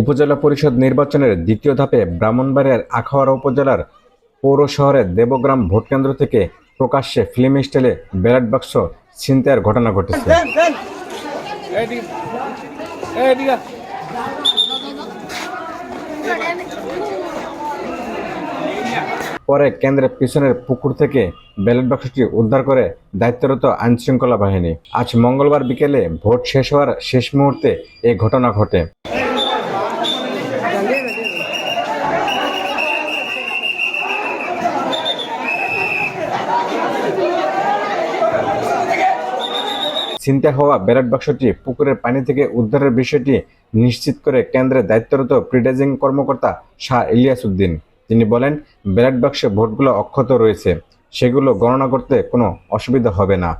উপজেলা পরিষদ নির্বাচনের দ্বিতীয় ধাপে ব্রাহ্মণবাড়িয়ার আখাউড়া উপজেলার পৌর শহরের দেবগ্রাম ভোটকেন্দ্র থেকে প্রকাশ্যে ফিল্ম স্টাইলে ব্যালট বাক্স ছিনতাইয়ের ঘটনা ঘটেছে। পরে কেন্দ্রের পিছনের পুকুর থেকে ব্যালট বাক্সটি উদ্ধার করে দায়িত্বরত আইনশৃঙ্খলা বাহিনী। আজ মঙ্গলবার বিকেলে ভোট শেষ হওয়ার শেষ মুহূর্তে এই ঘটনা ঘটে। ছিনতাই হওয়া ব্যালট বাক্সটি পুকুরের পানি থেকে উদ্ধারের বিষয়টি নিশ্চিত করে কেন্দ্রের দায়িত্বরত প্রিডাইজিং কর্মকর্তা শাহ ইলিয়াস উদ্দিন। তিনি বলেন ব্যালট বাক্সে ভোটগুলো অক্ষত রয়েছে সেগুলো গণনা করতে কোনো অসুবিধা হবে না